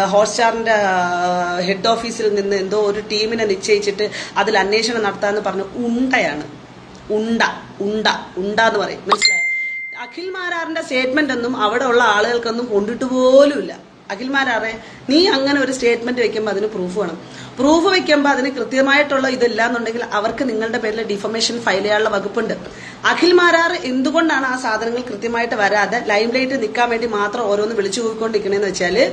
ഹോട്ട്സ്റ്റാറിന്റെ head ഓഫീസിൽ നിന്ന് എന്തോ ഒരു ടീമിനെ നിശ്ചയിച്ചിട്ട് അതിൽ അന്വേഷണം നടത്താന്ന് പറഞ്ഞു ഉണ്ടയാണ്. ഉണ്ട ഉണ്ട ഉണ്ട എന്ന് പറയും. മനസ്സിലായോ? അഖിൽ മാരാറിന്റെ സ്റ്റേറ്റ്മെന്റ് ഒന്നും അവിടെ ഉള്ള ആളുകൾക്കൊന്നും കൊണ്ടിട്ട് പോലുമില്ല. അഖിൽ മാരാറെ നീ അങ്ങനെ ഒരു സ്റ്റേറ്റ്മെന്റ് വെക്കുമ്പോൾ അതിന് പ്രൂഫ് വേണം. പ്രൂഫ് വെക്കുമ്പോൾ അതിന് കൃത്യമായിട്ടുള്ള ഇതില്ല എന്നുണ്ടെങ്കിൽ അവർക്ക് നിങ്ങളുടെ പേരിൽ ഡിഫമേഷൻ ഫയൽ ചെയ്യാനുള്ള വകുപ്പുണ്ട്. അഖിൽ മാരാർ എന്തുകൊണ്ടാണ് ആ സാധനങ്ങൾ കൃത്യമായിട്ട് വരാതെ ലൈം ലൈറ്റ് നിൽക്കാൻ വേണ്ടി മാത്രം ഓരോന്ന് വിളിച്ചു പോയിക്കൊണ്ടിരിക്കണേന്ന് വെച്ചാൽ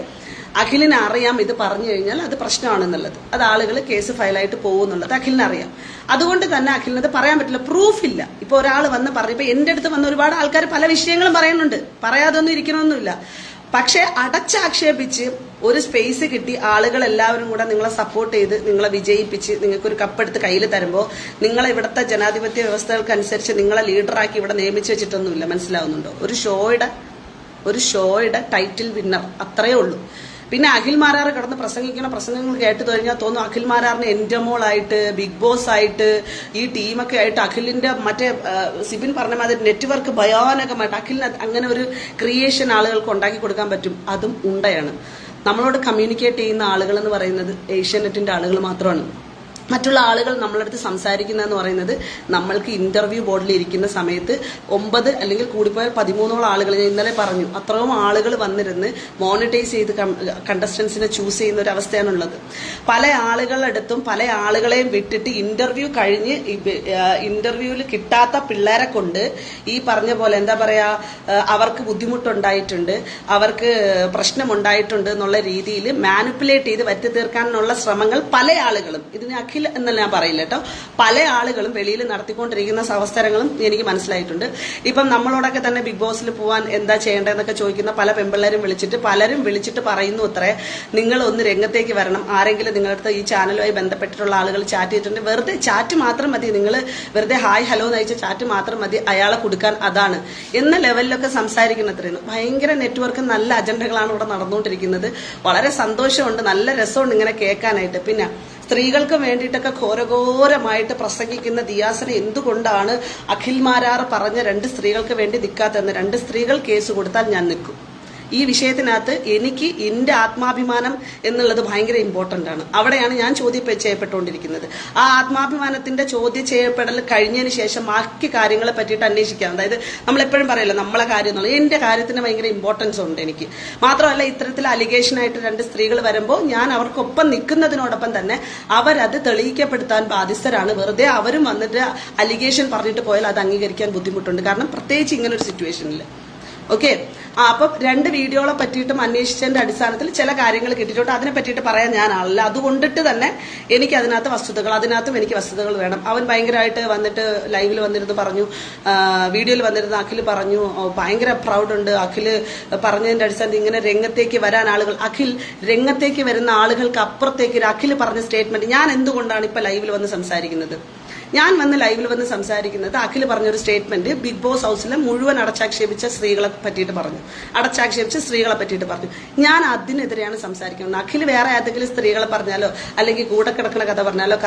അഖിലിന് അറിയാം ഇത് പറഞ്ഞു കഴിഞ്ഞാൽ അത് പ്രശ്നമാണെന്നുള്ളത്. അത് ആളുകൾ കേസ് ഫയലായിട്ട് പോകുന്നുള്ളത് അഖിലിന് അറിയാം. അതുകൊണ്ട് തന്നെ അഖിലിന് അത് പറയാൻ പറ്റില്ല. പ്രൂഫ് ഇല്ല. ഇപ്പൊ ഒരാൾ വന്ന് പറഞ്ഞു ഇപ്പൊ എന്റെ അടുത്ത് വന്ന ഒരുപാട് ആൾക്കാർ പല വിഷയങ്ങളും പറയുന്നുണ്ട്. പറയാതൊന്നും ഇരിക്കണമെന്നില്ല പക്ഷെ അടച്ചാക്ഷേപിച്ച് ഒരു സ്പേസ് കിട്ടി ആളുകൾ എല്ലാവരും കൂടെ നിങ്ങളെ സപ്പോർട്ട് ചെയ്ത് നിങ്ങളെ വിജയിപ്പിച്ച് നിങ്ങൾക്ക് ഒരു കപ്പെടുത്ത് കയ്യിൽ തരുമ്പോൾ നിങ്ങളെ ഇവിടുത്തെ ജനാധിപത്യ വ്യവസ്ഥകൾക്കനുസരിച്ച് നിങ്ങളെ ലീഡറാക്കി ഇവിടെ നിയമിച്ചു വെച്ചിട്ടൊന്നുമില്ല. മനസ്സിലാവുന്നുണ്ടോ? ഒരു ഷോയുടെ ഒരു ഷോയുടെ ടൈറ്റിൽ വിന്നർ അത്രയേ ഉള്ളൂ. പിന്നെ അഖിൽ മാരാർ കിടന്ന് പ്രസംഗിക്കുന്ന പ്രസംഗങ്ങൾ കേട്ട് കഴിഞ്ഞാൽ തോന്നും അഖിൽ മാരാറിന് എൻഡമോളായിട്ട് ബിഗ് ബോസ് ആയിട്ട് ഈ ടീമൊക്കെ ആയിട്ട് അഖിലിന്റെ മറ്റേ സിബിൻ പറഞ്ഞ മാതിരി നെറ്റ്വർക്ക് ഭയാനകമായിട്ട് അഖിലിന് അങ്ങനെ ഒരു ക്രിയേഷൻ ആളുകൾക്ക് ഉണ്ടാക്കി കൊടുക്കാൻ പറ്റും അതും ഉണ്ടയാണ്. നമ്മളോട് കമ്മ്യൂണിക്കേറ്റ് ചെയ്യുന്ന ആളുകൾ എന്ന് പറയുന്നത് ഏഷ്യാനെറ്റിന്റെ ആളുകൾ മാത്രമാണ്. മറ്റുള്ള ആളുകൾ നമ്മളടുത്ത് സംസാരിക്കുന്നതെന്ന് പറയുന്നത് നമ്മൾക്ക് ഇന്റർവ്യൂ ബോർഡിൽ ഇരിക്കുന്ന സമയത്ത് ഒമ്പത് അല്ലെങ്കിൽ കൂടിപ്പോയാൽ പതിമൂന്നോളം ആളുകൾ ഞാൻ ഇന്നലെ പറഞ്ഞു അത്രയും ആളുകൾ വന്നിരുന്ന് മോണിറ്റൈസ് ചെയ്ത് കണ്ടസ്റ്റൻസിനെ ചൂസ് ചെയ്യുന്ന ഒരു അവസ്ഥയാണുള്ളത്. പല ആളുകളടുത്തും പല ആളുകളെയും വിട്ടിട്ട് ഇന്റർവ്യൂ കഴിഞ്ഞ് ഇന്റർവ്യൂവിൽ കിട്ടാത്ത പിള്ളേരെ കൊണ്ട് ഈ പറഞ്ഞ പോലെ എന്താ പറയാ അവർക്ക് ബുദ്ധിമുട്ടുണ്ടായിട്ടുണ്ട് അവർക്ക് പ്രശ്നമുണ്ടായിട്ടുണ്ട് എന്നുള്ള രീതിയിൽ മാനിപ്പുലേറ്റ് ചെയ്ത് വറ്റി തീർക്കാനുള്ള ശ്രമങ്ങൾ പല ആളുകളും ഇതിനെ അഖിൽ എന്നല്ല ഞാൻ പറയില്ല കേട്ടോ. പല ആളുകളും വെളിയിൽ നടത്തിക്കൊണ്ടിരിക്കുന്ന അവസരങ്ങളും എനിക്ക് മനസ്സിലായിട്ടുണ്ട്. ഇപ്പം നമ്മളോടൊക്കെ തന്നെ ബിഗ് ബോസിൽ പോവാൻ എന്താ ചെയ്യേണ്ടതെന്നൊക്കെ ചോദിക്കുന്ന പല പെമ്പിള്ളേരും വിളിച്ചിട്ട് പലരും വിളിച്ചിട്ട് പറയുന്നു അത്രേ. നിങ്ങൾ ഒന്ന് രംഗത്തേക്ക് വരണം. ആരെങ്കിലും നിങ്ങളുടെ ഈ ചാനലുമായി ബന്ധപ്പെട്ടിട്ടുള്ള ആളുകൾ ചാറ്റ് ചെയ്തിട്ടുണ്ട്. വെറുതെ ചാറ്റ് മാത്രം മതി. നിങ്ങൾ വെറുതെ ഹായ് ഹലോ എന്ന് അയച്ച ചാറ്റ് മാത്രം മതി. അയാളെ കൊടുക്കാൻ അതാണ്. എന്ന ലെവലിലൊക്കെ സംസാരിക്കുന്ന ഭയങ്കര നെറ്റ്വർക്ക് നല്ല അജണ്ടകളാണ് ഇവിടെ നടന്നുകൊണ്ടിരിക്കുന്നത്. വളരെ സന്തോഷമുണ്ട്. നല്ല രസമുണ്ട് ഇങ്ങനെ കേൾക്കാനായിട്ട്. പിന്നെ സ്ത്രീകൾക്ക് വേണ്ടിയിട്ടൊക്കെ ഘോരഘോരമായിട്ട് പ്രസംഗിക്കുന്ന ദിയാസന എന്തുകൊണ്ടാണ് അഖിൽ മാരാർ പറഞ്ഞ രണ്ട് സ്ത്രീകൾക്ക് വേണ്ടി നിൽക്കാത്തതെന്ന് രണ്ട് സ്ത്രീകൾ കേസ് കൊടുത്താൽ ഞാൻ നിൽക്കും? ഈ വിഷയത്തിനകത്ത് എനിക്ക് എന്റെ ആത്മാഭിമാനം എന്നുള്ളത് ഭയങ്കര ഇമ്പോർട്ടന്റ് ആണ്. അവിടെയാണ് ഞാൻ ചോദ്യം ചെയ്യപ്പെട്ടുകൊണ്ടിരിക്കുന്നത്. ആ ആത്മാഭിമാനത്തിന്റെ ചോദ്യം ചെയ്യപ്പെടൽ കഴിഞ്ഞതിന് ശേഷം ബാക്കി കാര്യങ്ങളെ പറ്റിയിട്ട് അന്വേഷിക്കാം. അതായത് നമ്മൾ എപ്പോഴും പറയല്ലോ നമ്മളെ കാര്യം എന്നുള്ളത് എന്റെ കാര്യത്തിന് ഭയങ്കര ഇമ്പോർട്ടൻസ് ഉണ്ട് എനിക്ക്. മാത്രമല്ല ഇത്തരത്തിൽ അലിഗേഷൻ ആയിട്ട് രണ്ട് സ്ത്രീകൾ വരുമ്പോൾ ഞാൻ അവർക്കൊപ്പം നിൽക്കുന്നതിനോടൊപ്പം തന്നെ അവരത് തെളിയിക്കപ്പെടുത്താൻ ബാധ്യസ്ഥരാണ്. വെറുതെ അവരും വന്നിട്ട് അലിഗേഷൻ പറഞ്ഞിട്ട് പോയാൽ അത് അംഗീകരിക്കാൻ ബുദ്ധിമുട്ടുണ്ട്. കാരണം പ്രത്യേകിച്ച് ഇങ്ങനൊരു സിറ്റുവേഷനിൽ ഓക്കെ അപ്പം രണ്ട് വീഡിയോകളെ പറ്റിയിട്ടും അന്വേഷിച്ചതിന്റെ അടിസ്ഥാനത്തിൽ ചില കാര്യങ്ങൾ കിട്ടിയിട്ടുണ്ട്. അതിനെ പറ്റിയിട്ട് പറയാൻ ഞാൻ ആളല്ല അതുകൊണ്ടിട്ട് തന്നെ എനിക്ക് അതിനകത്ത് വസ്തുതകൾ അതിനകത്തും എനിക്ക് വസ്തുതകൾ വേണം. അവൻ ഭയങ്കരമായിട്ട് വന്നിട്ട് ലൈവിൽ വന്നിരുന്ന് പറഞ്ഞു വീഡിയോയിൽ വന്നിരുന്ന അഖിൽ പറഞ്ഞു ഭയങ്കര പ്രൗഡ് ഉണ്ട് അഖിൽ പറഞ്ഞതിന്റെ അടിസ്ഥാനത്തിൽ ഇങ്ങനെ രംഗത്തേക്ക് വരാൻ ആളുകൾ അഖിൽ രംഗത്തേക്ക് വരുന്ന ആളുകൾക്ക് അപ്പുറത്തേക്ക് അഖിൽ പറഞ്ഞ സ്റ്റേറ്റ്മെന്റ് ഞാൻ എന്തുകൊണ്ടാണ് ഇപ്പൊ ലൈവിൽ വന്ന് സംസാരിക്കുന്നത്? ഞാൻ വന്ന് ലൈവിൽ വന്ന് സംസാരിക്കുന്നത് അഖിൽ പറഞ്ഞൊരു സ്റ്റേറ്റ്മെന്റ് ബിഗ് ബോസ് ഹൗസിലെ മുഴുവൻ അടച്ചാക്ഷേപിച്ച സ്ത്രീകളെ പറ്റിയിട്ട് പറഞ്ഞു. അടച്ചാക്ഷേപിച്ച സ്ത്രീകളെ പറ്റിയിട്ട് പറഞ്ഞു. ഞാൻ അതിനെതിരെയാണ് സംസാരിക്കുന്നത്. അഖിൽ വേറെ ഏതെങ്കിലും സ്ത്രീകളെ പറഞ്ഞാലോ അല്ലെങ്കിൽ കൂടെ കിടക്കുന്ന കഥ പറഞ്ഞാലോ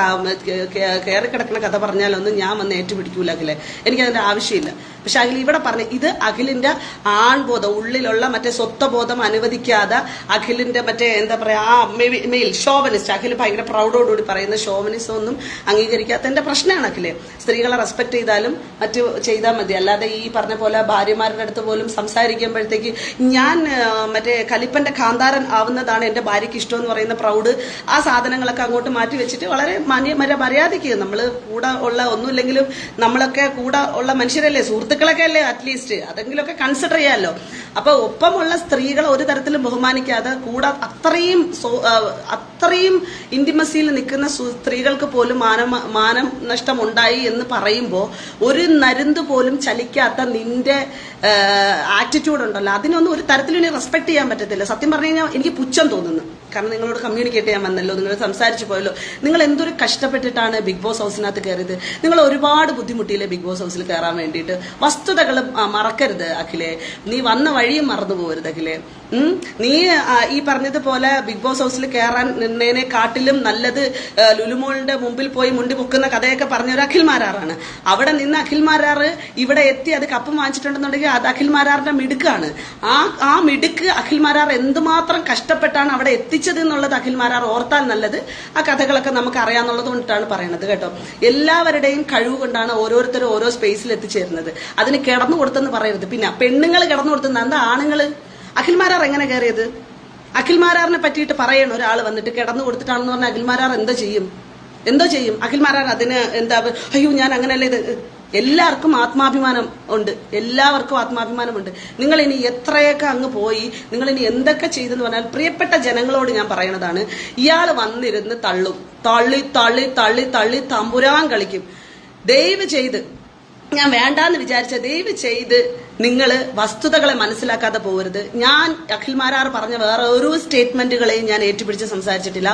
കയറി കിടക്കുന്ന കഥ പറഞ്ഞാലോ ഒന്നും ഞാൻ വന്ന് ഏറ്റുപിടിക്കൂല അഖിലെ. എനിക്കതിന്റെ ആവശ്യമില്ല. പക്ഷെ അഖിൽ ഇവിടെ പറഞ്ഞു ഇത് അഖിലിന്റെ ആൺബോധം ഉള്ളിലുള്ള മറ്റേ സ്വത്വബോധം അനുവദിക്കാതെ അഖിലിന്റെ മറ്റേ എന്താ പറയാ ആ മെയിൽ ഷോവനിസ്റ്റ്. അഖിൽ ഭയങ്കര പ്രൗഡോടുകൂടി പറയുന്ന ഷോവനിസം ഒന്നും അംഗീകരിക്കാത്തതിന്റെ അഖിൽ സ്ത്രീകളെ റെസ്പെക്ട് ചെയ്താലും മറ്റു ചെയ്താൽ മതി. അല്ലാതെ ഈ പറഞ്ഞ പോലെ ഭാര്യമാരുടെ അടുത്ത് പോലും സംസാരിക്കുമ്പോഴത്തേക്ക് ഞാൻ മറ്റേ കലിപ്പന്റെ കാന്താരൻ ആവുന്നതാണ് എന്റെ ഭാര്യയ്ക്ക് ഇഷ്ടം എന്ന് പറയുന്ന പ്രൗഡ് ആ സാധനങ്ങളൊക്കെ അങ്ങോട്ട് മാറ്റി വെച്ചിട്ട് വളരെ മര്യാദയ്ക്ക് നമ്മൾ കൂടെ ഉള്ള ഒന്നുമില്ലെങ്കിലും നമ്മളൊക്കെ കൂടെ ഉള്ള മനുഷ്യരല്ലേ? സുഹൃത്തുക്കളൊക്കെ അല്ലേ? അറ്റ്ലീസ്റ്റ് അതെങ്കിലുമൊക്കെ കൺസിഡർ ചെയ്യാമല്ലോ അപ്പൊ ഒപ്പമുള്ള സ്ത്രീകൾ ഒരു തരത്തിലും ബഹുമാനിക്കാതെ കൂടെ അത്രയും അത്രയും ഇന്റിമസിയിൽ നിൽക്കുന്ന സ്ത്രീകൾക്ക് പോലും മാനം മാനം നഷ്ടമുണ്ടായി എന്ന് പറയുമ്പോൾ ഒരു നരുന്ത് പോലും ചലിക്കാത്ത നിന്റെ ആറ്റിറ്റ്യൂഡ് ഉണ്ടല്ലോ. അതിനൊന്നും ഒരു തരത്തിലും ഇനി റെസ്പെക്ട് ചെയ്യാൻ പറ്റത്തില്ല. സത്യം പറഞ്ഞു കഴിഞ്ഞാൽ എനിക്ക് പുച്ഛം തോന്നുന്നു. കാരണം നിങ്ങളോട് കമ്മ്യൂണിക്കേറ്റ് ചെയ്യാൻ വന്നല്ലോ നിങ്ങൾ സംസാരിച്ചു പോയല്ലോ. നിങ്ങൾ എന്തൊരു കഷ്ടപ്പെട്ടിട്ടാണ് ബിഗ് ബോസ് ഹൗസിനകത്ത് കയറിയത്? നിങ്ങൾ ഒരുപാട് ബുദ്ധിമുട്ടിയില്ലേ ബിഗ് ബോസ് ഹൗസിൽ കയറാൻ വേണ്ടിയിട്ട്? വസ്തുതകൾ മറക്കരുത് അഖിലേ. നീ വന്ന വഴിയും മറന്നു പോകരുത് അഖിലെ. നീ ഈ പറഞ്ഞതുപോലെ ബിഗ് ബോസ് ഹൗസിൽ കയറാൻ നിന്നേനെ കാട്ടിലും നല്ലത് ലുലുമോളിന്റെ മുമ്പിൽ പോയി മുണ്ടി പൊക്കുന്ന കഥയൊക്കെ പറഞ്ഞ ഒരു അഖിൽ മാരാറാണ്. അവിടെ നിന്ന് അഖിൽ മാരാറ് ഇവിടെ എത്തി അത് കപ്പ് വാങ്ങിച്ചിട്ടുണ്ടെന്നുണ്ടെങ്കിൽ അത് അഖിൽ മാരാറിന്റെ മിടുക്കാണ്. ആ ആ മിടുക്ക് അഖിൽ മാരാർ എന്തുമാത്രം കഷ്ടപ്പെട്ടാണ് അവിടെ എത്തിച്ചത് എന്നുള്ളത് അഖിൽ മാരാർ ഓർത്താൽ നല്ലത്. ആ കഥകളൊക്കെ നമുക്ക് അറിയാന്നുള്ളത് കൊണ്ടിട്ടാണ് പറയണത് കേട്ടോ. എല്ലാവരുടെയും കഴിവ് കൊണ്ടാണ് ഓരോരുത്തരും ഓരോ സ്പേസിൽ എത്തിച്ചേരുന്നത്. അതിന് കിടന്നു കൊടുത്തെന്ന് പറയരുത്. പിന്നെ പെണ്ണുങ്ങൾ കിടന്നു കൊടുത്തുന്ന എന്താ അഖിൽമാരാർ എങ്ങനെ കയറിയത്? അഖിൽമാരാറിനെ പറ്റിയിട്ട് പറയണം ഒരാൾ വന്നിട്ട് കിടന്നു കൊടുത്തിട്ടാണെന്ന് പറഞ്ഞാൽ അഖിൽമാരാർ എന്താ ചെയ്യും? എന്തോ ചെയ്യും? അഖിൽമാരാർ അതിന് എന്താ അയ്യോ ഞാൻ അങ്ങനെയല്ല ഇത്. എല്ലാവർക്കും ആത്മാഭിമാനം ഉണ്ട്. എല്ലാവർക്കും ആത്മാഭിമാനമുണ്ട് നിങ്ങൾ ഇനി എത്രയൊക്കെ അങ്ങ് പോയി നിങ്ങൾ ഇനി എന്തൊക്കെ ചെയ്തെന്ന് പറഞ്ഞാൽ പ്രിയപ്പെട്ട ജനങ്ങളോട് ഞാൻ പറയണതാണ് ഇയാൾ വന്നിരുന്ന് തള്ളും. തള്ളി തള്ളി തള്ളി തള്ളി തമ്പുരാൻ കളിക്കും. ദയവ് ചെയ്ത് ഞാൻ വേണ്ടാന്ന് വിചാരിച്ച ദയവ് ചെയ്ത് നിങ്ങൾ വസ്തുതകളെ മനസ്സിലാക്കാതെ പോകരുത് ഞാൻ അഖിൽ മാരാർ പറഞ്ഞ വേറെ ഒരു സ്റ്റേറ്റ്മെന്റുകളെയും ഞാൻ ഏറ്റുപിടിച്ച് സംസാരിച്ചിട്ടില്ല.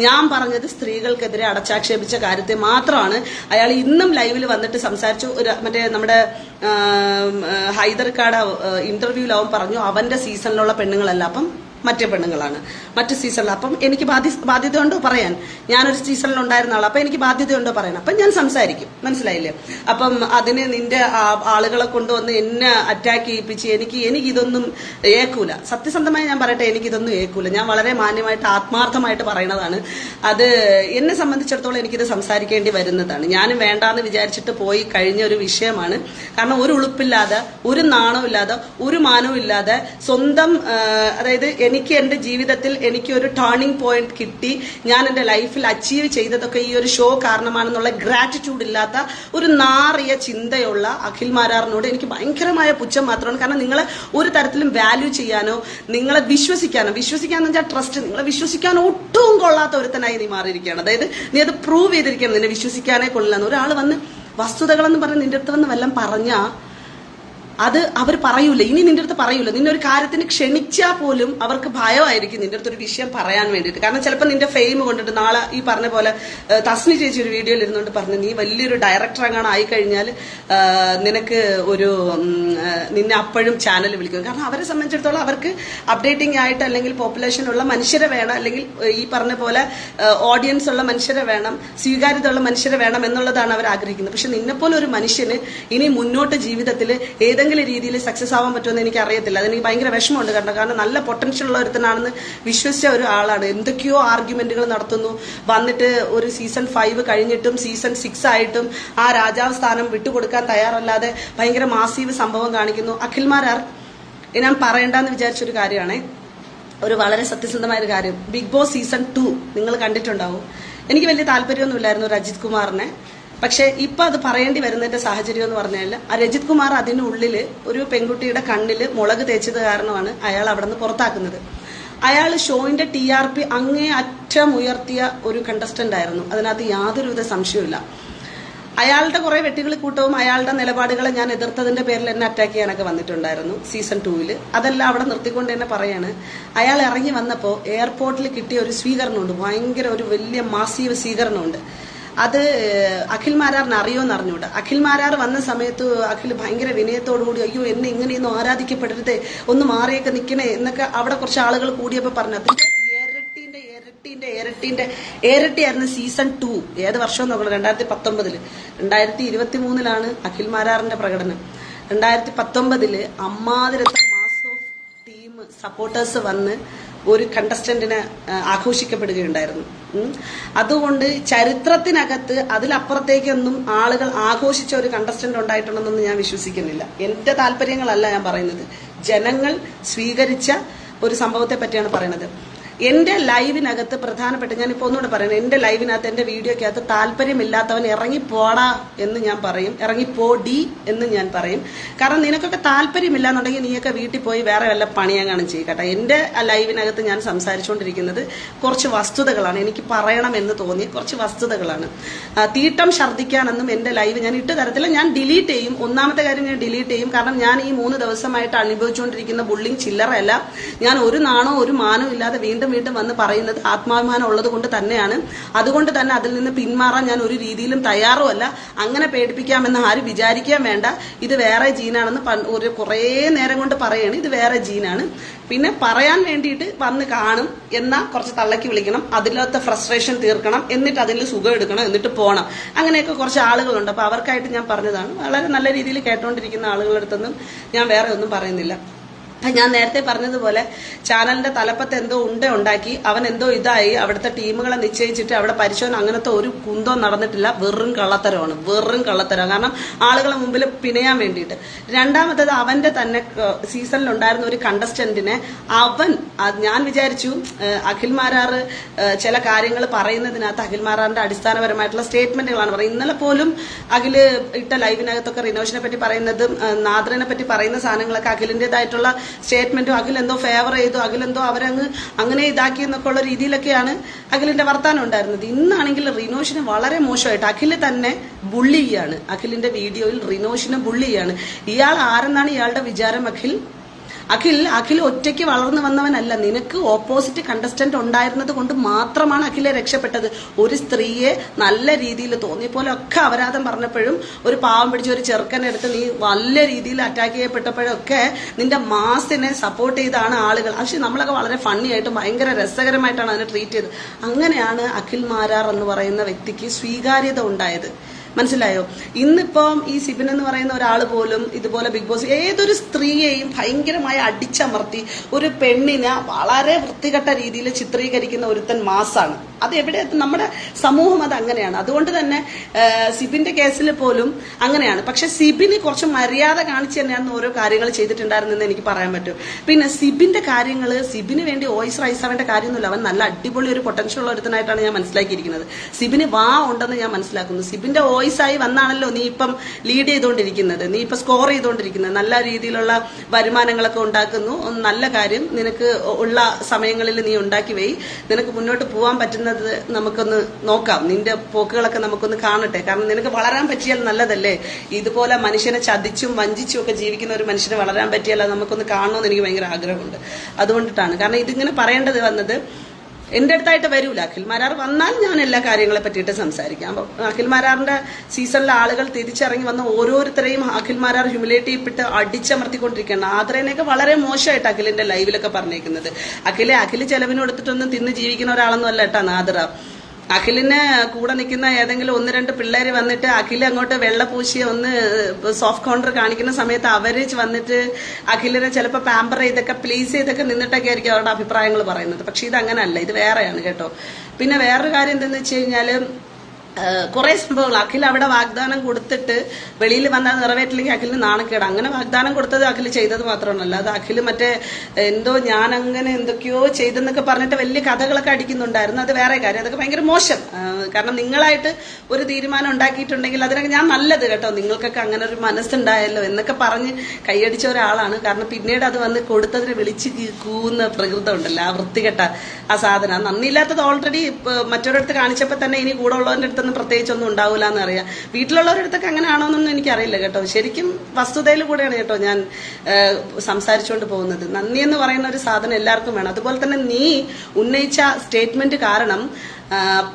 ഞാൻ പറഞ്ഞത് സ്ത്രീകൾക്കെതിരെ അടച്ചാക്ഷേപിച്ച കാര്യത്തെ മാത്രമാണ്. അയാൾ ഇന്നും ലൈവിൽ വന്നിട്ട് സംസാരിച്ചു. ഒരു മറ്റേ നമ്മുടെ ഹൈദർക്കാട് ഇന്റർവ്യൂവിൽ പറഞ്ഞു അവന്റെ സീസണിലുള്ള പെണ്ണുങ്ങളല്ല. അപ്പം മറ്റേ പെണ്ണുങ്ങളാണ്. മറ്റു സീസണിൽ അപ്പം എനിക്ക് ബാധ്യ ബാധ്യതയുണ്ടോ പറയാൻ? ഞാനൊരു സീസണിൽ ഉണ്ടായിരുന്ന ആളാണ് അപ്പം എനിക്ക് ബാധ്യത ഉണ്ടോ പറയാൻ? അപ്പം ഞാൻ സംസാരിക്കും. മനസ്സിലായില്ലേ? അപ്പം അതിന് നിന്റെ ആളുകളെ കൊണ്ടുവന്ന് എന്നെ അറ്റാക്ക് ചെയ്യിപ്പിച്ച് എനിക്ക് എനിക്ക് ഇതൊന്നും ഏക്കൂല. സത്യസന്ധമായി ഞാൻ പറയട്ടെ എനിക്ക് ഇതൊന്നും ഏക്കൂല. ഞാൻ വളരെ മാന്യമായിട്ട് ആത്മാർത്ഥമായിട്ട് പറയണതാണ്. അത് എന്നെ സംബന്ധിച്ചിടത്തോളം എനിക്കിത് സംസാരിക്കേണ്ടി വരുന്നതാണ്. ഞാനും വേണ്ടാന്ന് വിചാരിച്ചിട്ട് പോയി കഴിഞ്ഞ ഒരു വിഷയമാണ്. കാരണം ഒരു ഉളുപ്പില്ലാതെ ഒരു നാണവും ഇല്ലാതെ ഒരു മാനവും ഇല്ലാതെ സ്വന്തം അതായത് എനിക്ക് എന്റെ ജീവിതത്തിൽ എനിക്ക് ഒരു ടേണിംഗ് പോയിന്റ് കിട്ടി. ഞാൻ എന്റെ ലൈഫിൽ അച്ചീവ് ചെയ്തതൊക്കെ ഈ ഒരു ഷോ കാരണമാണെന്നുള്ള ഗ്രാറ്റിറ്റ്യൂഡ് ഇല്ലാത്ത ഒരു നാറിയ ചിന്തയുള്ള അഖിൽ മാരാറിനോട് എനിക്ക് ഭയങ്കരമായ പുച്ഛം മാത്രമാണ്. കാരണം നിങ്ങളെ ഒരു തരത്തിലും വാല്യൂ ചെയ്യാനോ നിങ്ങളെ വിശ്വസിക്കാനോ വിശ്വസിക്കാന്ന് വെച്ചാൽ ട്രസ്റ്റ് നിങ്ങളെ വിശ്വസിക്കാൻ ഒട്ടും കൊള്ളാത്ത ഒരുത്തനായി നീ മാറിയിരിക്കുകയാണ്. അതായത് നീ അത് പ്രൂവ് ചെയ്തിരിക്കണം നിന്നെ വിശ്വസിക്കാനേ കൊള്ളില്ലെന്ന് ഒരാൾ വന്ന് വസ്തുതകളെന്ന് പറഞ്ഞ് നിന്റെ അടുത്ത് വന്ന് വല്ലതും പറഞ്ഞാ അത് അവർ പറയൂല. ഇനി നിന്റെ അടുത്ത് പറയൂല. നിന്നെ ഒരു കാര്യത്തിന് ക്ഷണിച്ചാൽ പോലും അവർക്ക് ഭയമായിരിക്കും നിന്റെ അടുത്ത് ഒരു വിഷയം പറയാൻ വേണ്ടിയിട്ട്. കാരണം ചിലപ്പോൾ നിന്റെ ഫെയിം കൊണ്ടിട്ട് നാളെ ഈ പറഞ്ഞ പോലെ തസ്മി ചേച്ചി ഒരു വീഡിയോയിൽ ഇരുന്നുകൊണ്ട് പറഞ്ഞു നീ വലിയൊരു ഡയറക്ടർ അങ്ങനെ ആയിക്കഴിഞ്ഞാൽ കഴിഞ്ഞാൽ നിനക്ക് ഒരു നിന്നെ അപ്പോഴും ചാനൽ വിളിക്കും. കാരണം അവരെ സംബന്ധിച്ചിടത്തോളം അവർക്ക് അപ്ഡേറ്റിംഗ് ആയിട്ട് അല്ലെങ്കിൽ പോപ്പുലേഷൻ ഉള്ള മനുഷ്യരെ വേണം അല്ലെങ്കിൽ ഈ പറഞ്ഞ പോലെ ഓഡിയൻസ് ഉള്ള മനുഷ്യരെ വേണം സ്വീകാര്യത ഉള്ള മനുഷ്യരെ വേണം എന്നുള്ളതാണ് അവർ ആഗ്രഹിക്കുന്നത്. പക്ഷെ നിന്നെപ്പോലെ ഒരു മനുഷ്യന് ഇനി മുന്നോട്ട് ജീവിതത്തിൽ ഏതെങ്കിലും രീതിയിൽ സക്സസ് ആവാൻ പറ്റുമെന്ന് എനിക്ക് അറിയത്തില്ല. അതെനിക്ക് ഭയങ്കര വിഷമമുണ്ട് കാരണം കാരണം നല്ല പൊട്ടൻഷ്യൽ ഉള്ള ഒരുത്തനാണെന്ന് വിശ്വസിച്ച ഒരു ആളാണ് എന്തൊക്കെയോ ആർഗ്യുമെന്റുകൾ നടത്തുന്നു. വന്നിട്ട് ഒരു സീസൺ ഫൈവ് കഴിഞ്ഞിട്ടും സീസൺ സിക്സ് ആയിട്ടും ആ രാജാവ് സ്ഥാനം വിട്ടുകൊടുക്കാൻ തയ്യാറല്ലാതെ ഭയങ്കര മാസീവ് സംഭവം കാണിക്കുന്നു. അഖിൽമാരാർ ഞാൻ പറയണ്ടെന്ന് വിചാരിച്ചൊരു കാര്യമാണേ. ഒരു വളരെ സത്യസന്ധമായ ഒരു കാര്യം. ബിഗ് ബോസ് സീസൺ ടു നിങ്ങൾ കണ്ടിട്ടുണ്ടാവും. എനിക്ക് വലിയ താല്പര്യമൊന്നുമില്ലായിരുന്നു രജിത് കുമാറിനെ. പക്ഷെ ഇപ്പൊ അത് പറയേണ്ടി വരുന്നതിന്റെ സാഹചര്യം എന്ന് പറഞ്ഞാൽ ആ രജിത് കുമാർ അതിനുള്ളിൽ ഒരു പെൺകുട്ടിയുടെ കണ്ണിൽ മുളക് തേച്ചത് കാരണമാണ് അയാൾ അവിടെ നിന്ന് പുറത്താക്കുന്നത്. അയാൾ ഷോയിന്റെ ടി ആർ പി അങ്ങേ അറ്റം ഉയർത്തിയ ഒരു കണ്ടസ്റ്റന്റ് ആയിരുന്നു. അതിനകത്ത് യാതൊരുവിധ സംശയമില്ല അയാളുടെ കുറെ വെട്ടികൾ കൂട്ടവും അയാളുടെ നിലപാടുകളെ ഞാൻ എതിർത്തതിന്റെ പേരിൽ എന്നെ അറ്റാക്ക് ചെയ്യാനൊക്കെ വന്നിട്ടുണ്ടായിരുന്നു സീസൺ ടൂവിൽ അതെല്ലാം അവിടെ നിർത്തിക്കൊണ്ട് തന്നെ പറയാണ്. അയാൾ ഇറങ്ങി വന്നപ്പോൾ എയർപോർട്ടിൽ കിട്ടിയ ഒരു സ്വീകരണമുണ്ട്. ഭയങ്കര ഒരു വലിയ മാസീവ് സ്വീകരണമുണ്ട്. അത് അഖിൽ മാരാറിന് അറിയോന്ന് അറിഞ്ഞൂടാ. അഖിൽ മാരാർ വന്ന സമയത്ത് അഖിൽ ഭയങ്കര വിനയത്തോടു കൂടി അയ്യോ എന്നെ ഇങ്ങനെയൊന്നും ആരാധിക്കപ്പെടരുതേ ഒന്ന് മാറിയൊക്കെ നിൽക്കണേ എന്നൊക്കെ അവിടെ കുറച്ച് ആളുകൾ കൂടിയപ്പോൾ പറഞ്ഞു. അതിന്റെ ഇരട്ടിന്റെ ഇരട്ടിന്റെ ഇരട്ടി ഇരട്ടിയായിരുന്നു സീസൺ ടു. ഏത് വർഷം നോക്കണം? രണ്ടായിരത്തി പത്തൊമ്പതിൽ രണ്ടായിരത്തി ഇരുപത്തി മൂന്നിലാണ് അഖിൽ മാരാറിന്റെ പ്രകടനം. രണ്ടായിരത്തി പത്തൊമ്പതിൽ അമ്മാതിരത്തെ മാസ് ഓഫ് ടീം സപ്പോർട്ടേഴ്സ് വന്ന് ഒരു കണ്ടസ്റ്റന്റിനെ ആഘോഷിക്കപ്പെടുകയുണ്ടായിരുന്നു. അതുകൊണ്ട് ചരിത്രത്തിനകത്ത് അതിലപ്പുറത്തേക്കൊന്നും ആളുകൾ ആഘോഷിച്ച ഒരു കണ്ടസ്റ്റന്റ് ഉണ്ടായിട്ടുണ്ടെന്നൊന്നും ഞാൻ വിശ്വസിക്കുന്നില്ല. എന്റെ താല്പര്യങ്ങളല്ല ഞാൻ പറയുന്നത്. ജനങ്ങൾ സ്വീകരിച്ച ഒരു സംഭവത്തെ പറ്റിയാണ് പറയുന്നത്. എന്റെ ലൈവിനകത്ത് പ്രധാനപ്പെട്ട ഇപ്പൊ ഒന്നുകൂടെ പറയുന്നത് എന്റെ ലൈവിനകത്ത് എന്റെ വീഡിയോക്കകത്ത് താല്പര്യമില്ലാത്തവൻ ഇറങ്ങിപ്പോടാ എന്ന് ഞാൻ പറയും. ഇറങ്ങിപ്പോടി എന്ന് ഞാൻ പറയും. കാരണം നിനക്കൊക്കെ താല്പര്യമില്ല എന്നുണ്ടെങ്കിൽ നീയൊക്കെ വീട്ടിൽ പോയി വേറെ വല്ല പണിയങ്ങാനും ചെയ്യട്ടെ എന്റെ ലൈവിനകത്ത് ഞാൻ സംസാരിച്ചുകൊണ്ടിരിക്കുന്നത് കുറച്ച് വസ്തുതകളാണ്. എനിക്ക് പറയണം എന്ന് തോന്നി കുറച്ച് വസ്തുതകളാണ്. തീട്ടം ഛർദ്ദിക്കാനെന്നും എന്റെ ലൈവ് ഞാൻ ഇട്ട് തരത്തില്ല. ഞാൻ ഡിലീറ്റ് ചെയ്യും. ഒന്നാമത്തെ കാര്യം ഞാൻ ഡിലീറ്റ് ചെയ്യും. കാരണം ഞാൻ ഈ മൂന്ന് ദിവസമായിട്ട് അനുഭവിച്ചുകൊണ്ടിരിക്കുന്ന ബുള്ളിങ് ചില്ലറയല്ല. ഞാൻ ഒരു നാണോ ഒരു മാനോ ഇല്ലാതെ വീണ്ടും വീണ്ടും വന്ന് പറയുന്നത് ആത്മാഭിമാനം ഉള്ളത് കൊണ്ട് തന്നെയാണ്. അതുകൊണ്ട് തന്നെ അതിൽ നിന്ന് പിന്മാറാൻ ഞാൻ ഒരു രീതിയിലും തയ്യാറുമല്ല. അങ്ങനെ പേടിപ്പിക്കാമെന്ന് ആരും വിചാരിക്കാൻ വേണ്ട. ഇത് വേറെ ജീനാണെന്ന് ഒരു കുറേ നേരം കൊണ്ട് പറയാണ്. ഇത് വേറെ ജീനാണ്. പിന്നെ പറയാൻ വേണ്ടിയിട്ട് വന്ന് കാണും എന്നാ കുറച്ച് തള്ളക്കി വിളിക്കണം. അതിലത്തെ ഫ്രസ്ട്രേഷൻ തീർക്കണം. എന്നിട്ട് അതിൽ സുഖം എടുക്കണം. എന്നിട്ട് പോകണം അങ്ങനെയൊക്കെ കുറച്ച് ആളുകളുണ്ട്. അപ്പൊ അവർക്കായിട്ട് ഞാൻ പറഞ്ഞതാണ്. വളരെ നല്ല രീതിയിൽ കേട്ടോണ്ടിരിക്കുന്ന ആളുകളുടെ അടുത്തൊന്നും ഞാൻ വേറെ ഒന്നും പറയുന്നില്ല. ഞാൻ നേരത്തെ പറഞ്ഞതുപോലെ ചാനലിന്റെ തലപ്പത്ത് എന്തോ ഉണ്ട ഉണ്ടാക്കി അവൻ എന്തോ ഇതായി അവിടുത്തെ ടീമുകളെ നിശ്ചയിച്ചിട്ട് അവിടെ പരിശോധന അങ്ങനത്തെ ഒരു കുന്തോ നടന്നിട്ടില്ല വെറും കള്ളത്തരമാണ് വെറും കള്ളത്തരം. കാരണം ആളുകളെ മുമ്പിൽ പിണയാൻ വേണ്ടിയിട്ട്. രണ്ടാമത്തത് അവന്റെ തന്നെ സീസണിൽ ഉണ്ടായിരുന്ന ഒരു കണ്ടസ്റ്റന്റിനെ അവൻ ഞാൻ വിചാരിച്ചു അഖിൽ മാരാർ ചില കാര്യങ്ങൾ പറയുന്നതിനകത്ത് അഖിൽ മാരാറിന്റെ അടിസ്ഥാനപരമായിട്ടുള്ള സ്റ്റേറ്റ്മെന്റുകളാണ് പറയുന്നത്. ഇന്നലെ പോലും അഖിൽ ഇട്ട ലൈവിനകത്തൊക്കെ റിനോഷിനെ പറ്റി പറയുന്നതും നാദ്രനെ പറ്റി പറയുന്ന സാധനങ്ങളൊക്കെ അഖിലിന്റേതായിട്ടുള്ള സ്റ്റേറ്റ്മെന്റും അഖിലെന്തോ ഫേവർ ചെയ്തു അഖിലെന്തോ അവരങ്ങ് അങ്ങനെ ഇതാക്കി എന്നൊക്കെ ഉള്ള രീതിയിലൊക്കെയാണ് അഖിലിന്റെ വർത്താനം ഉണ്ടായിരുന്നത്. ഇന്നാണെങ്കിൽ റിനോഷിന് വളരെ മോശമായിട്ട് അഖിൽ തന്നെ ബുള്ളിയാണ് അഖിലിന്റെ വീഡിയോയിൽ റിനോഷിനെ ബുള്ളിയാണ് ഇയാൾ ആരെന്നാണ് ഇയാളുടെ വിചാരം അഖിൽ? അഖിൽ അഖിൽ ഒറ്റയ്ക്ക് വളർന്നു വന്നവനല്ല. നിനക്ക് ഓപ്പോസിറ്റ് കണ്ടസ്റ്റന്റ് ഉണ്ടായിരുന്നത് കൊണ്ട് മാത്രമാണ് അഖിലെ രക്ഷപ്പെട്ടത്. ഒരു സ്ത്രീയെ നല്ല രീതിയിൽ തോന്നിയ പോലെ ഒക്കെ അപരാധം പറഞ്ഞപ്പോഴും ഒരു പാവം പിടിച്ച ഒരു ചെറുക്കനെ എടുത്ത് നീ നല്ല രീതിയിൽ അറ്റാക്ക് ചെയ്യപ്പെട്ടപ്പോഴൊക്കെ നിന്റെ മാസിനെ സപ്പോർട്ട് ചെയ്താണ് ആളുകൾ. പക്ഷെ നമ്മളൊക്കെ വളരെ ഫണ്ണി ആയിട്ടും ഭയങ്കര രസകരമായിട്ടാണ് അതിനെ ട്രീറ്റ് ചെയ്തത്. അങ്ങനെയാണ് അഖിൽ മാരാർ എന്ന് പറയുന്ന വ്യക്തിക്ക് സ്വീകാര്യത ഉണ്ടായത്. മനസ്സിലായോ? ഇന്നിപ്പം ഈ സിബിൻ എന്ന് പറയുന്ന ഒരാൾ പോലും ഇതുപോലെ ബിഗ് ബോസ് ഏതൊരു സ്ത്രീയെയും ഭയങ്കരമായി അടിച്ചമർത്തി ഒരു പെണ്ണിനെ വളരെ വൃത്തികെട്ട രീതിയിൽ ചിത്രീകരിക്കുന്ന ഒരുത്തൻ മാസാണ്. അത് എവിടെ നമ്മുടെ സമൂഹം അത് അങ്ങനെയാണ്. അതുകൊണ്ട് തന്നെ സിബിന്റെ കേസിൽ പോലും അങ്ങനെയാണ്. പക്ഷെ സിബിന് കുറച്ച് മര്യാദ കാണിച്ച് തന്നെയാണ് ഓരോ കാര്യങ്ങൾ ചെയ്തിട്ടുണ്ടായിരുന്നെന്ന് എനിക്ക് പറയാൻ പറ്റും. പിന്നെ സിബിന്റെ കാര്യങ്ങൾ സിബിന് വേണ്ടി ഓയിസ് റൈസാവേണ്ട കാര്യമൊന്നുമില്ല. അവൻ നല്ല അടിപൊളി ഒരു പൊട്ടൻഷ്യൽ ഉള്ള ഒരുത്തനായിട്ടാണ് ഞാൻ മനസ്സിലാക്കിയിരിക്കുന്നത്. സിബിന് വാ ഉണ്ടെന്ന് ഞാൻ മനസ്സിലാക്കുന്നു. സിബിന്റെ വോയിസ് ആയി വന്നാണല്ലോ നീ ഇപ്പം ലീഡ് ചെയ്തുകൊണ്ടിരിക്കുന്നത് നീ ഇപ്പം സ്കോർ ചെയ്തുകൊണ്ടിരിക്കുന്നത് നല്ല രീതിയിലുള്ള വരുമാനങ്ങളൊക്കെ ഉണ്ടാക്കുന്നു. നല്ല കാര്യം നിനക്ക് ഉള്ള സമയങ്ങളിൽ നീ ഉണ്ടാക്കി വൈ നിനക്ക് മുന്നോട്ട് പോകാൻ പറ്റുന്നത് നമുക്കൊന്ന് നോക്കാം. നിന്റെ പോക്കുകളൊക്കെ നമുക്കൊന്ന് കാണട്ടെ. കാരണം നിനക്ക് വളരാൻ പറ്റിയാൽ നല്ലതല്ലേ? ഇതുപോലെ മനുഷ്യനെ ചതിച്ചും വഞ്ചിച്ചും ഒക്കെ ജീവിക്കുന്ന ഒരു മനുഷ്യനെ വളരാൻ പറ്റിയാൽ നമുക്കൊന്ന് കാണണമെന്ന് എനിക്ക് ഭയങ്കര ആഗ്രഹമുണ്ട്. അതുകൊണ്ടിട്ടാണ്. കാരണം ഇതിങ്ങനെ പറയേണ്ടത് വന്നത് എന്റെ അടുത്തായിട്ട് വരൂല. അഖിൽ മാരാർ വന്നാൽ ഞാൻ എല്ലാ കാര്യങ്ങളെ പറ്റിയിട്ട് സംസാരിക്കാം. അപ്പൊ അഖിൽ മാരാറിന്റെ സീസണിലെ ആളുകൾ തിരിച്ചിറങ്ങി വന്ന ഓരോരുത്തരെയും അഖിൽ മാരാർ ഹ്യൂമിലേറ്റ് ചെയ്യപ്പെട്ട് അടിച്ചമർത്തിക്കൊണ്ടിരിക്കുകയാണ്. ആദരനെയൊക്കെ വളരെ മോശമായിട്ട് അഖിലിന്റെ ലൈവിലൊക്കെ പറഞ്ഞേക്കുന്നത്. അഖിലെ അഖിൽ ചെലവിന് കൊടുത്തിട്ടൊന്നും തിന്ന് ജീവിക്കുന്ന ഒരാളൊന്നും അല്ല കേട്ടോ നാദറ. അഖിലിന് കൂടെ നിൽക്കുന്ന ഏതെങ്കിലും ഒന്ന് രണ്ട് പിള്ളേര് വന്നിട്ട് അഖിൽ അങ്ങോട്ട് വെള്ള പൂശിയ ഒന്ന് സോഫ്റ്റ് കൗണ്ടർ കാണിക്കുന്ന സമയത്ത് അവർ വന്നിട്ട് അഖിലിനെ ചിലപ്പോൾ പാമ്പർ ചെയ്തൊക്കെ പ്ലീസ് ചെയ്തൊക്കെ നിന്നിട്ടൊക്കെ ആയിരിക്കും അവരുടെ അഭിപ്രായങ്ങൾ പറയുന്നത്. പക്ഷെ ഇത് അങ്ങനല്ല. ഇത് വേറെയാണ് കേട്ടോ. പിന്നെ വേറൊരു കാര്യം എന്തെന്ന് വെച്ച് കഴിഞ്ഞാൽ കുറെ സംഭവങ്ങൾ. അഖിൽ അവിടെ വാഗ്ദാനം കൊടുത്തിട്ട് വെളിയിൽ വന്നാൽ നിറവേറ്റില്ലെങ്കിൽ അഖിലിന് നാണക്കേട്. അങ്ങനെ വാഗ്ദാനം കൊടുത്തത് അഖിൽ ചെയ്തത് മാത്രമല്ല അത് അഖിൽ മറ്റേ എന്തോ ഞാൻ അങ്ങനെ എന്തൊക്കെയോ ചെയ്തെന്നൊക്കെ പറഞ്ഞിട്ട് വലിയ കഥകളൊക്കെ അടിക്കുന്നുണ്ടായിരുന്നു. അത് വേറെ കാര്യം. അതൊക്കെ ഭയങ്കര മോശം. കാരണം നിങ്ങളായിട്ട് ഒരു തീരുമാനം ഉണ്ടാക്കിയിട്ടുണ്ടെങ്കിൽ അതിനൊക്കെ ഞാൻ നല്ലത് കേട്ടോ. നിങ്ങൾക്കൊക്കെ അങ്ങനെ ഒരു മനസ്സുണ്ടായല്ലോ എന്നൊക്കെ പറഞ്ഞ് കൈയടിച്ച ഒരാളാണ്. കാരണം പിന്നീട് അത് വന്ന് കൊടുത്തതിനെ വിളിച്ച് കൂന്ന പ്രകൃതം ഉണ്ടല്ലോ. ആ വൃത്തികെട്ട ആ സാധനം. നന്ദിയില്ലാത്തത് ഓൾറെഡി മറ്റൊരിടത്ത് കാണിച്ചപ്പോൾ തന്നെ ഇനി കൂടെ ഉള്ളവരുടെ അടുത്തൊന്നും പ്രത്യേകിച്ചൊന്നും ഉണ്ടാവില്ല എന്ന് അറിയാം. വീട്ടിലുള്ളവരുടെ ആണോ അങ്ങനെ ആണോന്നൊന്നും എനിക്കറിയില്ല കേട്ടോ. ശരിക്കും വസ്തുതയിൽ കൂടെയാണ് കേട്ടോ ഞാൻ സംസാരിച്ചുകൊണ്ട് പോകുന്നത്. നന്ദി എന്ന് പറയുന്ന ഒരു സാധനം എല്ലാവർക്കും വേണം. അതുപോലെ തന്നെ നീ ഉന്നയിച്ച സ്റ്റേറ്റ്മെന്റ് കാരണം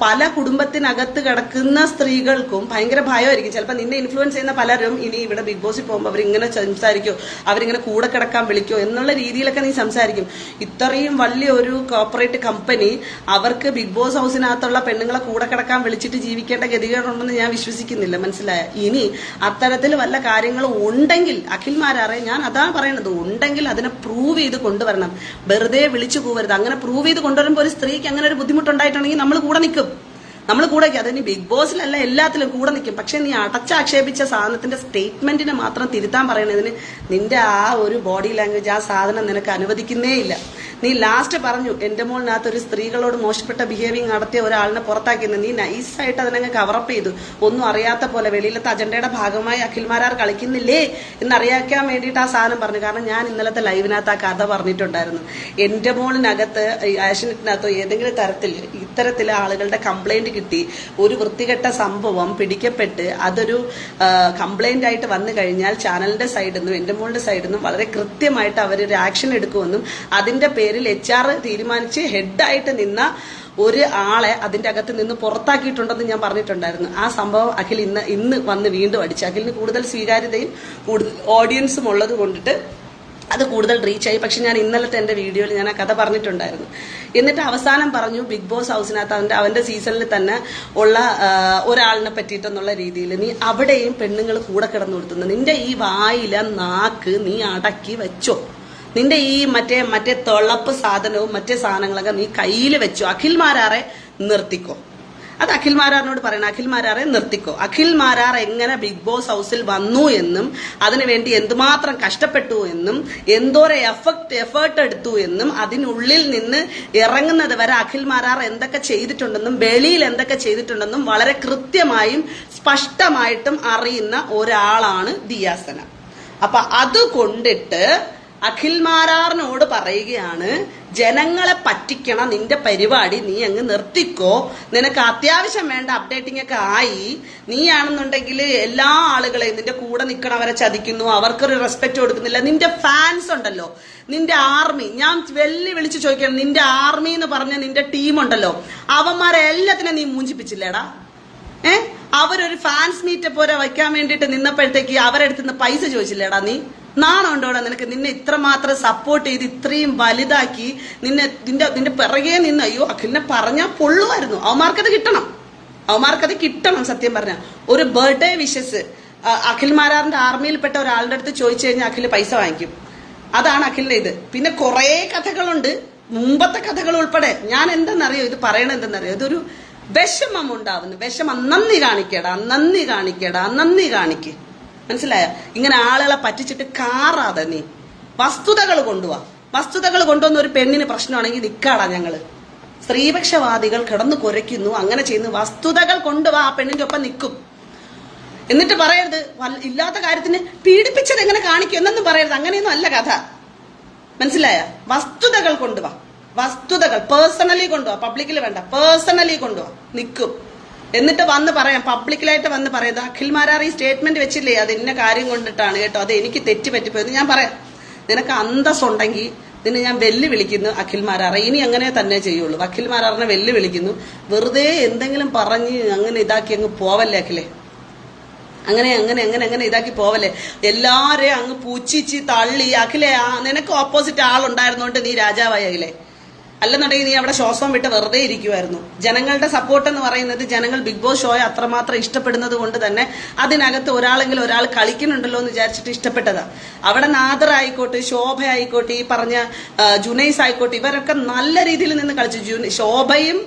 പല കുടുംബത്തിനകത്ത് കിടക്കുന്ന സ്ത്രീകൾക്കും ഭയങ്കര ഭയമായിരിക്കും. ചിലപ്പോൾ നിന്നെ ഇൻഫ്ലുവൻസ് ചെയ്യുന്ന പലരും ഇനി ഇവിടെ ബിഗ് ബോസിൽ പോകുമ്പോൾ അവരിങ്ങനെ സംസാരിക്കോ അവരിങ്ങനെ കൂടെ കിടക്കാൻ വിളിക്കോ എന്നുള്ള രീതിയിലൊക്കെ നീ സംസാരിക്കും. ഇത്രയും വലിയ ഒരു കോർപ്പറേറ്റ് കമ്പനി അവർക്ക് ബിഗ് ബോസ് ഹൗസിനകത്തുള്ള പെണ്ണുങ്ങളെ കൂടെ കിടക്കാൻ വിളിച്ചിട്ട് ജീവിക്കേണ്ട ഗതികേടുണ്ടെന്ന് ഞാൻ വിശ്വസിക്കുന്നില്ല. മനസ്സിലായ? ഇനി അത്തരത്തിൽ വല്ല കാര്യങ്ങളും ഉണ്ടെങ്കിൽ അഖിൽമാരാറെ ഞാൻ അതാണ് പറയുന്നത് ഉണ്ടെങ്കിൽ അതിനെ പ്രൂവ് ചെയ്ത് കൊണ്ടുവരണം. വെറുതെ വിളിച്ചു പോവരുത് അങ്ങനെ പ്രൂവ് ചെയ്ത് കൊണ്ടുവരുമ്പോൾ ഒരു സ്ത്രീക്ക് അങ്ങനെ ഒരു ബുദ്ധിമുട്ടുണ്ടായിട്ടുണ്ടെങ്കിൽ നമ്മൾ കൂടെ നിൽക്കും. നമ്മൾ കൂടെ അതിന് ബിഗ് ബോസിലല്ല എല്ലാത്തിലും കൂടെ നിൽക്കും. പക്ഷെ നീ അടച്ചാക്ഷേപിച്ച സാധനത്തിന്റെ സ്റ്റേറ്റ്മെന്റിനെ മാത്രം തിരുത്താൻ പറയണതിന് നിന്റെ ആ ഒരു ബോഡി ലാംഗ്വേജ് ആ സാധനം നിനക്ക് അനുവദിക്കുന്നേ ഇല്ല. നീ ലാസ്റ്റ് പറഞ്ഞു എന്റെ മോളിനകത്ത് ഒരു സ്ത്രീകളോട് മോശപ്പെട്ട ബിഹേവിയർ നടത്തിയ ഒരാളിനെ പുറത്താക്കിയെന്ന് നീ നൈസായിട്ട് അതിനങ്ങ് കവറപ്പ് ചെയ്തു. ഒന്നും അറിയാത്ത പോലെ വെളിയിലത്തെ അജണ്ടയുടെ ഭാഗമായി അഖിൽമാരാർ കളിക്കുന്നില്ലേ? എന്നറിയാക്കാൻ വേണ്ടിയിട്ട് ആ സാധനം പറഞ്ഞു. കാരണം ഞാൻ ഇന്നലത്തെ ലൈവിനകത്ത് ആ കഥ പറഞ്ഞിട്ടുണ്ടായിരുന്നു. എന്റെ മോളിനകത്ത് ആഷനത്തിനകത്തോ ഏതെങ്കിലും തരത്തിൽ ഇത്തരത്തിൽ ആളുകളുടെ കംപ്ലൈന്റ് കിട്ടി. ഒരു വൃത്തികെട്ട സംഭവം പിടിക്കപ്പെട്ട് അതൊരു കംപ്ലൈന്റ് ആയിട്ട് വന്നു കഴിഞ്ഞാൽ ചാനലിന്റെ സൈഡിൽ നിന്നും എന്റെ മോളുടെ സൈഡിൽ നിന്നും വളരെ കൃത്യമായിട്ട് അവർ ആക്ഷൻ എടുക്കുമെന്നും അതിന്റെ പേരിൽ എച്ച് ആർ തീരുമാനിച്ച് ഹെഡായിട്ട് നിന്ന ഒരു ആളെ അതിന്റെ അകത്ത് നിന്ന് പുറത്താക്കിയിട്ടുണ്ടെന്ന് ഞാൻ പറഞ്ഞിട്ടുണ്ടായിരുന്നു. ആ സംഭവം അഖിൽ ഇന്ന് ഇന്ന് വന്ന് വീണ്ടും അടിച്ചു. അഖിലിന് കൂടുതൽ സ്വീകാര്യതയും കൂടുതൽ ഓഡിയൻസും ഉള്ളത് കൊണ്ടിട്ട് അത് കൂടുതൽ റീച്ചായി പക്ഷെ ഞാൻ ഇന്നലത്തെ എന്റെ വീഡിയോയിൽ ഞാൻ ആ കഥ പറഞ്ഞിട്ടുണ്ടായിരുന്നു. എന്നിട്ട് അവസാനം പറഞ്ഞു ബിഗ് ബോസ് ഹൗസിനകത്ത് അവന്റെ അവന്റെ സീസണിൽ തന്നെ ഉള്ള ഒരാളിനെ പറ്റിയിട്ടെന്നുള്ള രീതിയിൽ നീ അവിടെയും പെണ്ണുങ്ങൾ കൂടെ കിടന്നു കൊടുത്തുന്നു നിന്റെ ഈ വായില നാക്ക് നീ അടക്കി വെച്ചോ. നിന്റെ ഈ മറ്റേ മറ്റേ തിളപ്പ് സാധനവും മറ്റേ സാധനങ്ങളൊക്കെ നീ കയ്യിൽ വെച്ചു. അഖിൽ മാരാറെ നിർത്തിക്കോ. അത് അഖിൽ മാരാറിനോട് പറയണം. അഖിൽ മാരാറെ നിർത്തിക്കോ. അഖിൽ മാരാർ എങ്ങനെ ബിഗ് ബോസ് ഹൗസിൽ വന്നു എന്നും അതിനുവേണ്ടി എന്തുമാത്രം കഷ്ടപ്പെട്ടു എന്നും എന്തോരം എഫക്ട് എഫേർട്ട് എടുത്തു എന്നും അതിനുള്ളിൽ നിന്ന് ഇറങ്ങുന്നത് വരെ അഖിൽ മാരാർ എന്തൊക്കെ ചെയ്തിട്ടുണ്ടെന്നും വെളിയിൽ എന്തൊക്കെ ചെയ്തിട്ടുണ്ടെന്നും വളരെ കൃത്യമായും സ്പഷ്ടമായിട്ടും അറിയുന്ന ഒരാളാണ് ദിയാസന. അപ്പൊ അത് കൊണ്ടിട്ട് അഖിൽ മാരാറിനോട് പറയുകയാണ് ജനങ്ങളെ പറ്റിക്കണ നിന്റെ പരിപാടി നീ അങ്ങ് നിർത്തിക്കോ. നിനക്ക് അത്യാവശ്യം വേണ്ട അപ്ഡേറ്റിംഗ് ഒക്കെ ആയി. നീയാണെന്നുണ്ടെങ്കിൽ എല്ലാ ആളുകളെയും നിന്റെ കൂടെ നിൽക്കണവരെ ചതിക്കുന്നു. അവർക്കൊരു റെസ്പെക്ട് കൊടുക്കുന്നില്ല. നിന്റെ ഫാൻസ് ഉണ്ടല്ലോ. നിന്റെ ആർമി ഞാൻ വെല്ലു വിളിച്ചു ചോദിക്കണം നിന്റെ ആർമി എന്ന് പറഞ്ഞ നിന്റെ ടീം ഉണ്ടല്ലോ. അവന്മാരെ എല്ലാത്തിനും നീ മൂഞ്ചിപ്പിച്ചില്ലേടാ? ഏ? അവരൊരു ഫാൻസ് മീറ്റ് പോലെ വയ്ക്കാൻ വേണ്ടിയിട്ട് നിന്നപ്പോഴത്തേക്ക് അവരെടുത്തുനിന്ന് പൈസ ചോദിച്ചില്ലേടാ നീ? നാണം ഉണ്ടോടാ നിനക്ക്? നിന്നെ ഇത്രമാത്രം സപ്പോർട്ട് ചെയ്ത് ഇത്രയും വലുതാക്കി നിന്നെ നിന്റെ നിന്റെ പിറകെ നിന്ന് അയ്യോ അഖിലിനെ പറഞ്ഞാൽ പൊള്ളുമായിരുന്നു. അവന്മാർക്കത് കിട്ടണം. അവന്മാർക്കത് കിട്ടണം സത്യം പറഞ്ഞ. ഒരു ബർത്ത്ഡേ വിഷസ് അഖിൽ മാരാറിന്റെ ആർമിയിൽപ്പെട്ട ഒരാളുടെ അടുത്ത് ചോദിച്ചു കഴിഞ്ഞാൽ അഖിൽ പൈസ വാങ്ങിക്കും. അതാണ് അഖിലിന്റെ ഇത്. പിന്നെ കുറേ കഥകളുണ്ട്. മുമ്പത്തെ കഥകൾ ഉൾപ്പെടെ. ഞാൻ എന്തെന്നറിയോ? ഇത് പറയണത് എന്തെന്നറിയോ? ഇതൊരു വിഷമം ഉണ്ടാവുന്നു. വിഷമം നന്ദി കാണിക്കടാ നന്ദി കാണിക്കടാ നന്ദി കാണിക്ക്. മനസ്സിലായ? ഇങ്ങനെ ആളുകളെ പറ്റിച്ചിട്ട് കാറാതെ നീ. വസ്തുതകൾ കൊണ്ടുവാ. വസ്തുതകൾ കൊണ്ടുവന്ന ഒരു പെണ്ണിന് പ്രശ്നമാണെങ്കിൽ നിൽക്കാടാ ഞങ്ങൾ. സ്ത്രീപക്ഷവാദികൾ കിടന്നു കുരയ്ക്കുന്നു. അങ്ങനെ ചെയ്യുന്നു വസ്തുതകൾ കൊണ്ടുവാ ആ പെണ്ണിന്റെ ഒപ്പം നിൽക്കും. എന്നിട്ട് പറയരുത് ഇല്ലാത്ത കാര്യത്തിന് പീഡിപ്പിച്ചത് എങ്ങനെ കാണിക്കും എന്നൊന്നും പറയരുത്. അങ്ങനെയൊന്നും അല്ല കഥ. മനസ്സിലായ? വസ്തുതകൾ കൊണ്ടുവാ. വസ്തുതകൾ പേഴ്സണലി കൊണ്ടുവാ. പബ്ലിക്കിൽ വേണ്ട പേഴ്സണലി കൊണ്ടുവാ. നിൽക്കും എന്നിട്ട് വന്ന് പറയാം പബ്ലിക്കിലായിട്ട് വന്ന് പറയാം അഖിൽ മാരാർ ഈ സ്റ്റേറ്റ്മെന്റ് വെച്ചില്ലേ അത് ഇന്ന കാര്യം കൊണ്ടിട്ടാണ് കേട്ടോ അത് എനിക്ക് തെറ്റ് പറ്റിപ്പോയെന്ന് ഞാൻ പറയാം. നിനക്ക് അന്തസ്സുണ്ടെങ്കിൽ നിന്നെ ഞാൻ വെല്ലുവിളിക്കുന്നു അഖിൽ മാരാറെ ഇനി അങ്ങനെ തന്നെ ചെയ്യുള്ളൂ. അഖിൽ മാരാറിനെ വെല്ലു വിളിക്കുന്നു വെറുതെ എന്തെങ്കിലും പറഞ്ഞ് അങ്ങനെ ഇതാക്കി അങ്ങ് പോവല്ലേ അഖിലേ? അങ്ങനെ അങ്ങനെ അങ്ങനെ അങ്ങനെ ഇതാക്കി പോവല്ലേ? എല്ലാരെയും അങ്ങ് പൂച്ചിച്ച് തള്ളി അഖിലെ നിനക്ക് ഓപ്പോസിറ്റ് ആളുണ്ടായിരുന്നോണ്ട് നീ രാജാവായി അഖിലെ? അല്ലെന്നുണ്ടെങ്കിൽ നീ അവിടെ ശ്വാസം വിട്ട് വെറുതെ ഇരിക്കുമായിരുന്നു ജനങ്ങളുടെ സപ്പോർട്ട് എന്ന് പറയുന്നത് ജനങ്ങൾ ബിഗ് ബോസ് ഷോയെ അത്രമാത്രം ഇഷ്ടപ്പെടുന്നത് കൊണ്ട് തന്നെ അതിനകത്ത് ഒരാളെങ്കിലും ഒരാൾ കളിക്കുന്നുണ്ടല്ലോ എന്ന് വിചാരിച്ചിട്ട് ഇഷ്ടപ്പെട്ടതാ. അവിടെ നാദർ ആയിക്കോട്ടെ ശോഭ ആയിക്കോട്ടെ ഈ പറഞ്ഞ ജുനൈസ് ആയിക്കോട്ടെ ഇവരൊക്കെ നല്ല രീതിയിൽ നിന്ന് കളിച്ചു. ശോഭയും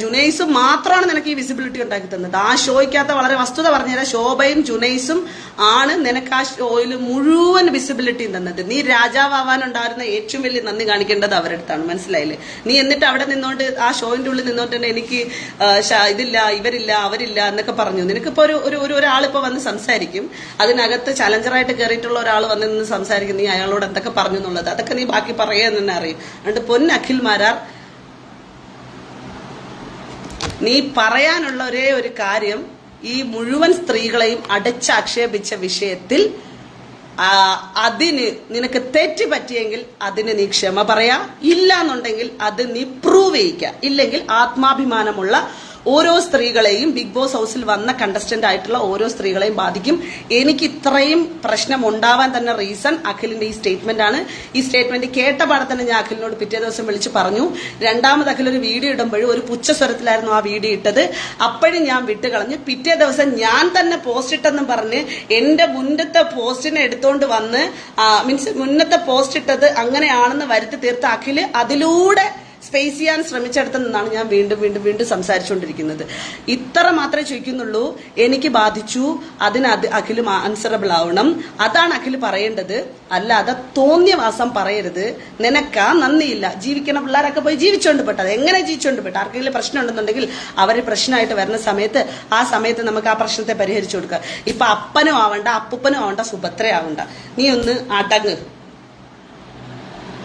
ജുനൈസും മാത്രമാണ് നിനക്ക് ഈ വിസിബിലിറ്റി ഉണ്ടാക്കി തന്നത്. ആ ഷോയ്ക്കകത്ത് വളരെ വസ്തുത പറഞ്ഞുതരാം. ശോഭയും ജുനൈസും ആണ് നിനക്ക് ആ ഷോയിൽ മുഴുവൻ വിസിബിലിറ്റിയും തന്നത്. നീ രാജാവാനുണ്ടായിരുന്ന ഏറ്റവും വലിയ നന്ദി കാണിക്കേണ്ടത് അവരുടെ അടുത്താണ്. മനസ്സിലായില്ലേ? നീ എന്നിട്ട് അവിടെ നിന്നോണ്ട് ആ ഷോയിന്റെ ഉള്ളിൽ നിന്നോണ്ട് തന്നെ എനിക്ക് ഇതില്ല ഇവരില്ല അവരില്ല എന്നൊക്കെ പറഞ്ഞു. നിനക്കിപ്പോ ഒരു ഒരു ഒരു ഒരാളിപ്പോ വന്ന് സംസാരിക്കും. അതിനകത്ത് ചലഞ്ചറായിട്ട് കയറിയിട്ടുള്ള ഒരാൾ വന്ന് നിന്ന് സംസാരിക്കും. നീ അയാളോട് എന്തൊക്കെ പറഞ്ഞു എന്നുള്ളത്. അതൊക്കെ നീ ബാക്കി പറയാൻ തന്നെ അറിയും. അതുകൊണ്ട് പൊൻ അഖിൽ മാരാർ നീ പറയാനുള്ള ഒരേ ഒരു കാര്യം ഈ മുഴുവൻ സ്ത്രീകളെയും അടച്ചാക്ഷേപിച്ച വിഷയത്തിൽ അതിന് നിനക്ക് തെറ്റ് പറ്റിയെങ്കിൽ അതിന് നീ ക്ഷമ പറയാ. ഇല്ല എന്നുണ്ടെങ്കിൽ അത് നീ പ്രൂവ് ചെയ്യിക്ക. ഇല്ലെങ്കിൽ ആത്മാഭിമാനമുള്ള ഓരോ സ്ത്രീകളെയും ബിഗ് ബോസ് ഹൗസിൽ വന്ന കണ്ടസ്റ്റന്റ് ആയിട്ടുള്ള ഓരോ സ്ത്രീകളെയും ബാധിക്കും. എനിക്ക് ഇത്രയും പ്രശ്നം ഉണ്ടാവാൻ തന്നെ റീസൺ അഖിലിന്റെ ഈ സ്റ്റേറ്റ്മെന്റ് ആണ്. ഈ സ്റ്റേറ്റ്മെന്റ് കേട്ട പാടെ തന്നെ ഞാൻ അഖിലിനോട് പിറ്റേ ദിവസം വിളിച്ച് പറഞ്ഞു. രണ്ടാമത് അഖിൽ ഒരു വീഡിയോ ഇടുമ്പോഴും ഒരു പുച്ഛസ്വരത്തിലായിരുന്നു ആ വീഡിയോ ഇട്ടത്. അപ്പോഴും ഞാൻ വിട്ടുകളഞ്ഞു പിറ്റേ ദിവസം ഞാൻ തന്നെ പോസ്റ്റ് ഇട്ടെന്നും പറഞ്ഞ് എന്റെ മുന്നത്തെ പോസ്റ്റിനെ എടുത്തോണ്ട് വന്ന് മീൻസ് മുന്നത്തെ പോസ്റ്റ് ഇട്ടത് അങ്ങനെയാണെന്ന് വരുത്തി തീർത്ത അഖിൽ അതിലൂടെ സ്പേസ് ചെയ്യാൻ ശ്രമിച്ചെടുത്ത് നിന്നാണ് ഞാൻ വീണ്ടും വീണ്ടും വീണ്ടും സംസാരിച്ചുകൊണ്ടിരിക്കുന്നത്. ഇത്ര മാത്രമേ ചോദിക്കുന്നുള്ളൂ. എനിക്ക് ബാധിച്ചു. അതിന് അത് അഖിലും ആൻസറബിൾ ആവണം. അതാണ് അഖിൽ പറയേണ്ടത്. അല്ലാതെ തോന്നിയവാസം പറയരുത്. നിനക്കാ നന്ദിയില്ല. ജീവിക്കണ പിള്ളേരൊക്കെ പോയി ജീവിച്ചുകൊണ്ട് പെട്ടത് എങ്ങനെ ജീവിച്ചുകൊണ്ട് പെട്ട? ആർക്കെങ്കിലും പ്രശ്നം ഉണ്ടെന്നുണ്ടെങ്കിൽ അവർ പ്രശ്നമായിട്ട് വരുന്ന സമയത്ത് ആ സമയത്ത് നമുക്ക് ആ പ്രശ്നത്തെ പരിഹരിച്ചു കൊടുക്കുക. ഇപ്പൊ അപ്പനും ആവണ്ട അപ്പൂപ്പനും ആവണ്ട സുഭദ്രയാവണ്ട നീ ഒന്ന് അടങ്ങ്